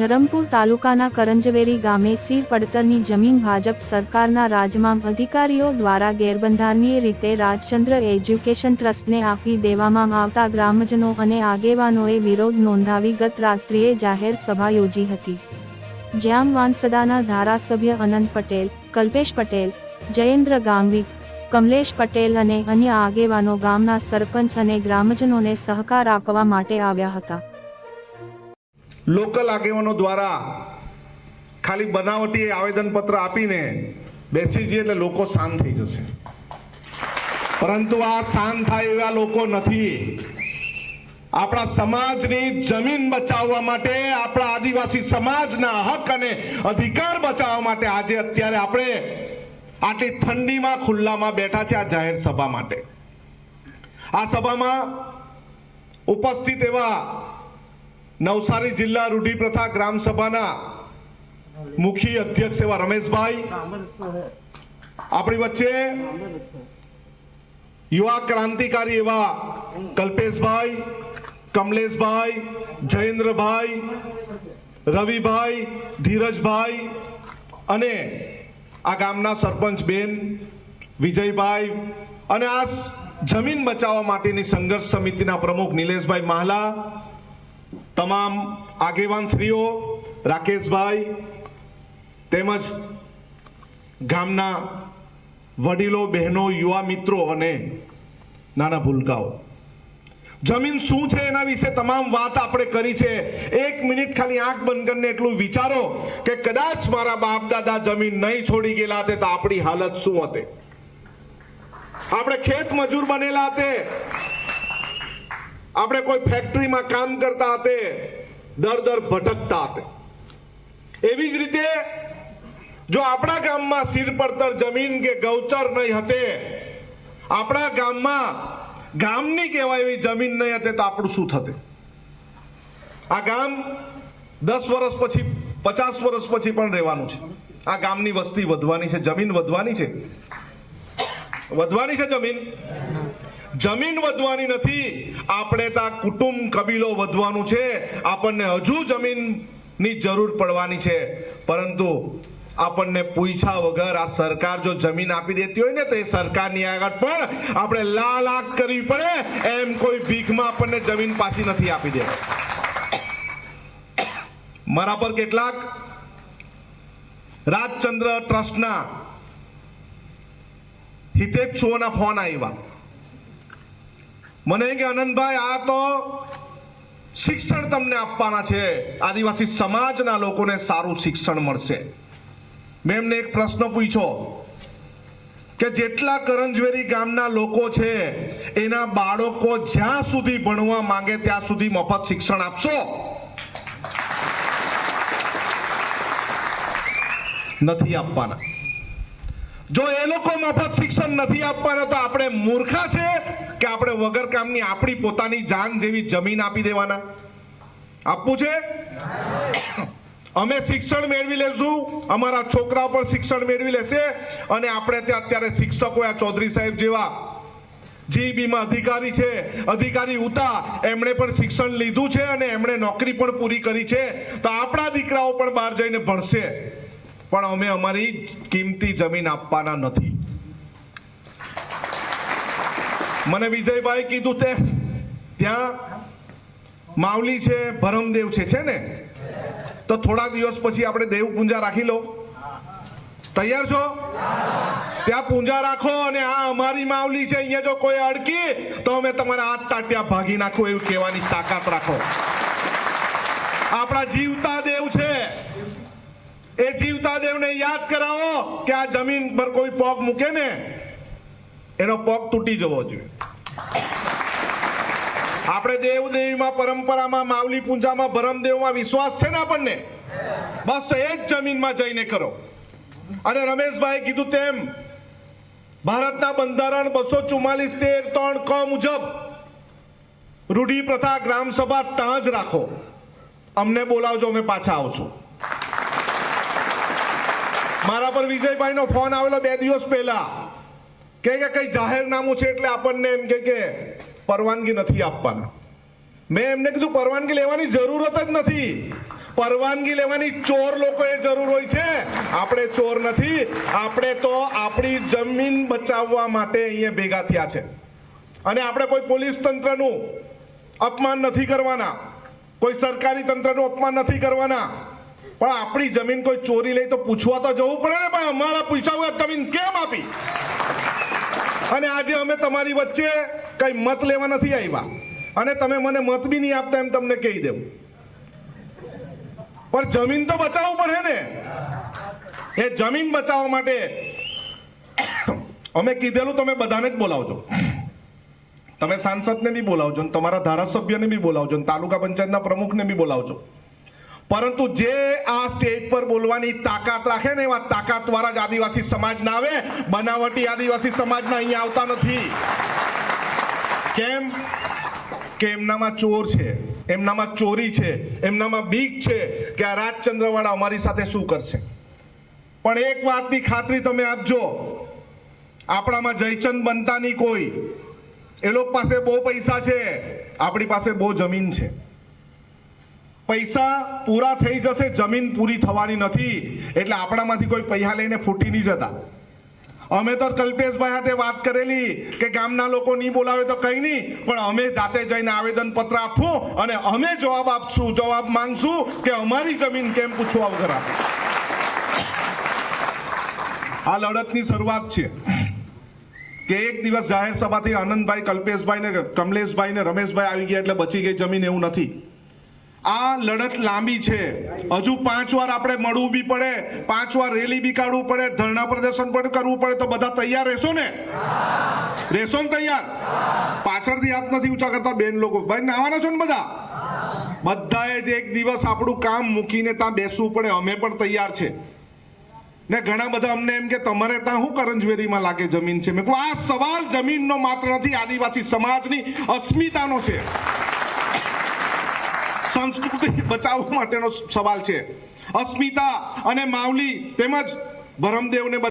ધરમપુર તાલુકાના કરંજવેરી ગામે સીર પડતરની જમીન ભાજપ સરકારના રાજમાં અધિકારીઓ દ્વારા ગેરબંધારણીય રીતે રાજચંદ્ર એજ્યુકેશન ટ્રસ્ટને આપી દેવામાં આવતા ગ્રામજનો અને આગેવાનોએ વિરોધ નોંધાવી ગત રાત્રિએ જાહેર સભા યોજી હતી. જ્યાં વાંસદાના ધારાસભ્ય અનંત પટેલ, કલ્પેશ પટેલ, જયેન્દ્ર ગામવિત કમલેશ પટેલ અને અન્ય આગેવાનો ગામના સરપંચ અને ગ્રામજનોને સહકાર આપવા માટે આવ્યા હતા. લોકલ આગેવાનો દ્વારા ખાલી બનાવટી આવેદનપત્ર આપીને બેસી જઈએ એટલે લોકો શાંત થઈ જશે. પરંતુ આ શાંત થાય એવા લોકો નથી. આપણા સમાજની જમીન બચાવવા માટે, આપણા આદિવાસી સમાજના હક અને અધિકાર બચાવવા માટે આજે અત્યારે આપણે આટલી ઠંડીમાં ખુલ્લામાં બેઠા છે આ જાહેર સભા માટે. આ સભામાં ઉપસ્થિત એવા નવસારી જિલ્લા રૂઢિપ્રથા ગ્રામ સભાના મુખ્ય અધ્યક્ષ એવા રમેશભાઈ. આપણી વચ્ચે યુવા ક્રાંતિકારી એવા કલ્પેશભાઈ, કમલેશભાઈ, જયેન્દ્રભાઈ, રવિભાઈ, ધીરજભાઈ અને આ ગામના સરપંચ બેન વિજયભાઈ અને આ જમીન બચાવવા માટેની સંઘર્ષ સમિતિના પ્રમુખ નિલેશભાઈ માહલા તમામ આગેવાન શ્રીઓ રાકેશભાઈ તેમજ ગામના વડીલો, બહેનો, યુવા મિત્રો અને નાના ભૂલકાઓ. જમીન શું છે એના વિશે તમામ વાત આપણે કરી છે. એક મિનિટ ખાલી આંખ બંધ કરીને એટલું વિચારો કે કદાચ મારા બાપ દાદા જમીન નહીં છોડી ગયેલા હતા તો આપણી હાલત શું હતી? આપણે ખેત મજૂર બનેલા હતે. આપણે કોઈ ફેક્ટરીમાં કામ કરતા હતે, દર દર ભટકતા હતે. એવી જ રીતે, જો આપણા ગામમાં સિર પડતર જમીન કે ગૌચર નહીં હતે, આપણા ગામમાં ગામની કહેવાય એવી જમીન નહીં હતી, તો આપણું શું થતે? આ ગામ દસ વર્ષ પછી, પચાસ વર્ષ પછી પણ રહેવાનું છે. આ ગામની વસ્તી વધવાની છે, જમીન વધવાની છે. વધવાની છે જમીન? જમીન વધવાની નથી આપણે ત્યાં કુટુંબ કબીલો વધવાનું છે. આપણને હજુ જમીનની જરૂર પડવાની છે. પરંતુ આપણને પૂછ્યા વગર આ સરકાર જો જમીન આપી દેતી હોય ને તો એ સરકારની આગળ પણ આપણે લાલ આગ કરવી પડે. એમ કોઈ ભીખમાં આપણને જમીન પાછી નથી આપી દે. મારા પર કેટલાક રાજચંદ્ર ટ્રસ્ટના હિતેચ્છુઓના ફોન આવ્યા. મને કે અનંતભાઈ, આ તો શિક્ષણ તમને આપવાના છે. આદિવાસી સમાજના લોકોને સારું શિક્ષણ મળશે. મેં એમને એક પ્રશ્ન પૂછ્યો કે જેટલા કરંજવેરી ગામના લોકો છે, એના બાળકો જ્યાં સુધી ભણવા માંગે ત્યાં સુધી મફત શિક્ષણ આપશો? નથી આપવાના. જો એ લોકો મફત શિક્ષણ નથી આપવાના, તો આપણે મૂર્ખા છે? કે આપણે વગર કામની આપણી પોતાની જાન જેવી જમીન આપી દેવાના? આપવું છે? અમે શિક્ષણ મેળવી લેશું, અમારા છોકરાઓ પણ શિક્ષણ મેળવી લેશે અને આપણે ત્યાં અત્યારે શિક્ષકો ચૌધરી સાહેબ જેવા જીબીમાં અધિકારી છે, અધિકારી ઉતા, એમણે પણ શિક્ષણ લીધું છે અને એમણે નોકરી પણ પૂરી કરી છે. તો આપણા દીકરાઓ પણ બહાર જઈને ભણશે. પણ અમે અમારી કિંમતી જમીન આપવાના નથી. મને વિજયભાઈ કીધું તે, ત્યાં માવલી છે, ભરમદેવ છે છે ને? તો થોડા દિવસ પછી આપણે દેવ પૂંજા રાખી લો. તૈયાર છો? ત્યાં પૂંજા રાખો અને આ અમારી માવલી છે, અહીંયા જો કોઈ અડકી, તો અમે તમારા હાથ ટાટિયા ભાગી નાખો એવું કહેવાની તાકાત રાખો. આપણા જીવતા દેવ છે. એ જીવતા દેવને યાદ કરાવો કે આ જમીન પર કોઈ પગ મૂકે ને એનો પગ તૂટી જવો જોઈએ. આપણે દેવ દેવીમાં પરંપરામાં, માવલી પૂંજામાં, ભરમદેવમાં વિશ્વાસ છે ને આપણને? બસ તો એ જ જમીનમાં જઈને કરો. અને રમેશભાઈ કીધું તેમ, ભારતના બંધારણ બસો ચુમ્માલીસ તેર ત્રણ ક મુજબ રૂઢી પ્રથા ગ્રામ સભા ત્યાં જ રાખો. અમને બોલાવજો, અમે પાછા આવશું. મારા પર વિજયભાઈનો ફોન આવેલો બે દિવસ પહેલા. કે કઈ જાહેરનામું છે એટલે આપણને એમ કે પરવાનગી નથી આપવાના. મેં એમને કીધું, પરવાનગી લેવાની જરૂરત જ નથી. પરવાનગી લેવાની ચોર લોકોએ જરૂર હોય છે. આપણે ચોર નથી. આપણે તો આપણી જમીન બચાવવા માટે અહીંયા ભેગા થયા છે. અને આપણે કોઈ પોલીસ તંત્રનું અપમાન નથી કરવાના. કોઈ સરકારી તંત્રનું અપમાન નથી કરવાના. પણ આપણી જમીન કોઈ ચોરી લઈ તો પૂછવા તો જવું પડે ને પણ અમારા પૂછ્યા વગર જમીન કેમ આપી? અને આજે અમે તમારી વચ્ચે કઈ મત લેવા નથી આવ્યા. અને તમે મને મત બી નહીં આપતા એમ તમને કહી દેવું. પણ જમીન તો બચાવવું પડે ને. એ જમીન બચાવવા માટે અમે કીધેલું તમે બધાને જ બોલાવજો. તમે સાંસદને બી બોલાવજો તમારા ધારાસભ્યને બી બોલાવજો તાલુકા પંચાયતના પ્રમુખને બી બોલાવજો. પરંતુ જે આ સ્ટેજ પર બોલવાની તાકાત રાખે ને એવા તાકાત વાળા જ આદિવાસી સમાજ ના આવે, બનાવટી આદિવાસી સમાજના અહીંયા આવતા નથી. કેમ? કે એમનામાં ચોર છે, એમનામાં ચોરી છે, એમનામાં બીક છે કે આ રાજચંદ્રવાળા અમારી સાથે શું કરશે? પણ એક વાતની ખાતરી તમે આપજો, આપણામાં જયચંદ બનતા નહીં કોઈ. એ લોકો પાસે બહુ પૈસા છે, આપણી પાસે બહુ જમીન છે. પૈસા પૂરા થઈ જશે, જમીન પૂરી થવાની નથી. એટલે આપણામાંથી કોઈ પૈસા લઈને ફૂટી નહીં જતા. અમે તો કલ્પેશભાઈ સાથે વાત કરેલી કે ગામના લોકો નહીં બોલાવે તો કંઈ નહીં, પણ અમે જાતે જઈને આવેદન પત્ર આપવું અને અમે જવાબ આપશું, જવાબ માંગશું કે અમારી જમીન કેમ પૂછવા વગર આપે. આ લડતની શરૂઆત છે. કે એક દિવસ જાહેર સભાથી આનંદભાઈ કલ્પેશભાઈ ને કમલેશભાઈ ને રમેશભાઈ આવી ગયા એટલે બચી ગઈ જમીન, એવું નથી. આ લડત લાંબી છે. હજુ પાંચ વાર આપણે મળવું બી પડે, પાંચ વાર રેલી બી કાઢવું પડે, ધરણા પ્રદર્શન પણ કરવું પડે, તો બધા તૈયાર રહેશો ને? રહેશો ને તૈયાર? પાછળથી હાથ નથી ઊંચા કરતા બેન લોકો. ભાઈ, નાવાના છો ને બધા? બધાએ જ એક દિવસ આપણું કામ મૂકીને ત્યાં બેસવું પડે. અમે પણ તૈયાર છે. ને ઘણા બધા અમને એમ કે, તમારે ત્યાં શું કરંજવેરીમાં લાગે જમીન છે? મેં કહું, આ સવાલ જમીનનો માત્ર નથી, આદિવાસી સમાજની અસ્મિતાનો છે. સંસ્કૃતિ બચાવવા માટેનો સવાલ છે. અસ્મિતા અને માવલી તેમજ ભરમદેવને